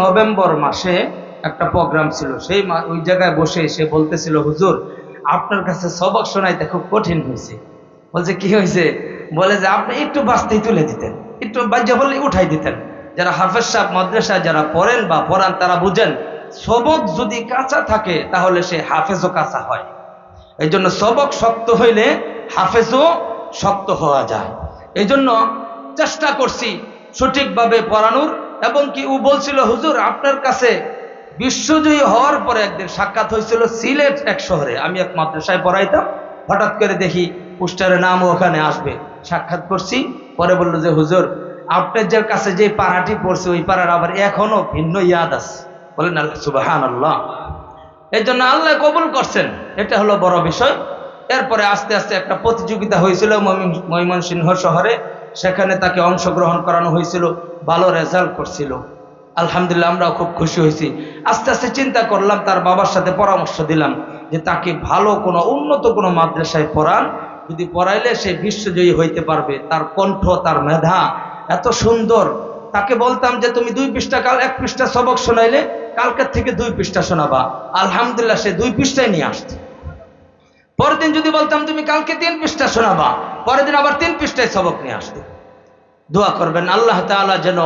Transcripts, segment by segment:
November মাসে একটা programme ছিল। সেই ওই জায়গায় বসে সে বলতেছিল, হুজুর, আপনার কাছে সবক শোনাইতে খুব কঠিন হয়েছে। বলছে, কি হয়েছে? বলে যে, আপনি একটু বাঁচতেই তুলে দিতেন, একটু বাজ্যা বললে উঠাই দিতেন। যারা হাফেজ সাহেব মাদ্রাসা যারা পড়েন বা পড়ান, তারা বুঝেন, সবক যদি কাঁচা থাকে, তাহলে সে হাফেজও কাঁচা হয়। এই জন্য সবক শক্ত হইলে হাফেজও শক্ত হওয়া যায়। এই জন্য চেষ্টা করছি সঠিকভাবে পড়ানোর। এবং কি ও বলছিল, হুজুর, আপনার কাছে বিশ্বজয়ী হওয়ার পরে একদিন সাক্ষাৎ হয়েছিল সিলেট এক শহরে। আমি এক মাদ্রাসায় পড়াইতাম। হঠাৎ করে দেখি পোস্টারের নাম ওখানে আসবে। সাক্ষাৎ করছি। পরে বলল যে, হুজুর, আপনার যে কাছে যে পাড়াটি পড়ছে, ওই পাড়ার আবার এখনও ভিন্ন ইয়াদ আছে। বলেন আল্লাহ সুবাহান আল্লাহ এই জন্য আল্লাহ কবুল করছেন। এটা হলো বড় বিষয়। এরপরে আস্তে আস্তে একটা প্রতিযোগিতা হয়েছিল ময়মনসিংহ শহরে। সেখানে তাকে অংশগ্রহণ করানো হয়েছিল, ভালো রেজাল্ট করছিল। আলহামদুলিল্লাহ আমরাও খুব খুশি হয়েছি। আস্তে আস্তে চিন্তা করলাম, তার বাবার সাথে পরামর্শ দিলাম যে তাকে ভালো কোনো উন্নত কোনো মাদ্রাসায় পড়ান। যদি পড়াইলে সে বিশ্বজয়ী হইতে পারবে। তার কণ্ঠ, তার মেধা এত সুন্দর। তাকে বলতাম যে, তুমি দুই পৃষ্ঠা, কাল এক পৃষ্ঠা সবক শোনাইলে, কালকের থেকে দুই পৃষ্ঠা শোনাবা। আলহামদুলিল্লাহ সে দুই পৃষ্ঠায় নিয়ে আসছে। পরের দিন যদি বলতাম, তুমি কালকে তিন পৃষ্ঠা শোনাবা, পরের দিন আবার তিন পৃষ্ঠায় সবক নিয়ে আসতে দোয়া করবেন, আল্লাহ তাআলা যেন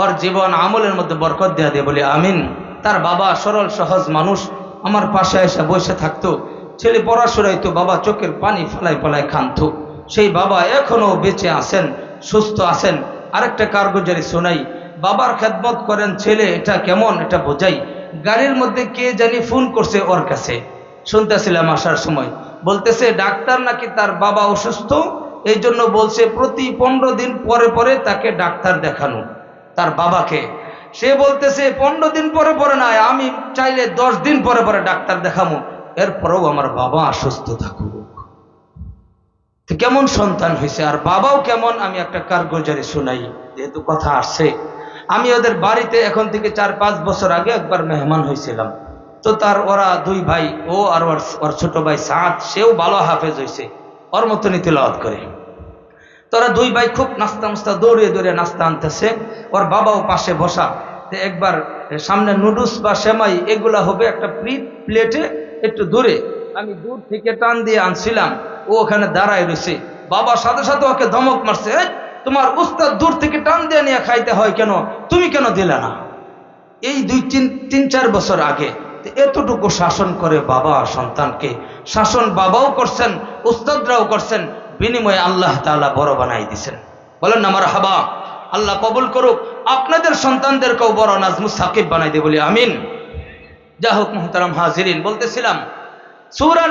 ওর জীবন আমলের মধ্যে বরকত দেয়া দিয়ে বলি, আমিন। তার বাবা সরল, সহজ মানুষ, আমার পাশে এসে বসে থাকতো, ছেলে পড়াশোনায় তো বাবা চোখের পানি ফেলাই ফেলাই খানতো। সেই বাবা এখনও বেঁচে আছেন, সুস্থ আছেন। আরেকটা কারগুজারি শোনাই, বাবার খেদমত করেন ছেলে, এটা কেমন? এটা বোঝাই, গাড়ির মধ্যে কে জানি ফোন করছে ওর কাছে। শুনতেছিলাম আসার সময়। বলতেছে, ডাক্তার নাকি তার বাবা অসুস্থ? এই জন্য বলছে, প্রতি পনেরো দিন পরে পরে তাকে ডাক্তার দেখানো। তার বাবাকে। সে বলতেছে, পনেরো দিন পরে পরে নয়, আমি চাইলে দশ দিন পরে পরে ডাক্তার দেখাবো এরপরেও আমার বাবা অসুস্থ থাকুক। কেমন সন্তান হয়েছে, আর বাবাও কেমন, আমি একটা কারগুজারি শুনাই, যেহেতু কথা আসছে। আমি ওদের বাড়িতে এখন থেকে চার পাঁচ বছর আগে একবার মেহমান হয়েছিলাম। তো তার ওরা দুই ভাই, ও আর ওর ছোট ভাই সাত সেও ভালো হাফেজ হয়েছে ওর মতনই তেলাওয়াত করে। তোরা দুই ভাই খুব নাস্তা মুস্তা দৌড়িয়ে দৌড়িয়ে নাস্তা আনতেছে। ওর বাবাও পাশে বসা। একবার সামনে নুডলস বা সেমাই এগুলা হবে একটা প্লেট একটু দূরে। আমি দূর থেকে টান দিয়ে আনছিলাম। ও ওখানে দাঁড়ায় রয়েছে বাবা সাথে সাথে ওকে ধমক মারছে তোমার উস্তাদ দূর থেকে টান দিয়ে নিয়ে খাইতে হয় কেন? তুমি কেন দিলে না? এই দুই তিন তিন চার বছর আগে এতটুকু শাসন করে বাবা সন্তানকে, শাসন বাবাও করছেন, উস্তাদরাও করছেন, বিনিময়ে আল্লাহ তালা বড় বানাই দিছেন। বলেন না আমার হাবা আল্লাহ কবুল করুক, আপনাদের সন্তানদেরকেও বড় নাজমু সাকিব বানাই দে বলি, আমিন। যা হোক মোহতারাম হাজিরিন, বলতেছিলাম, সুরার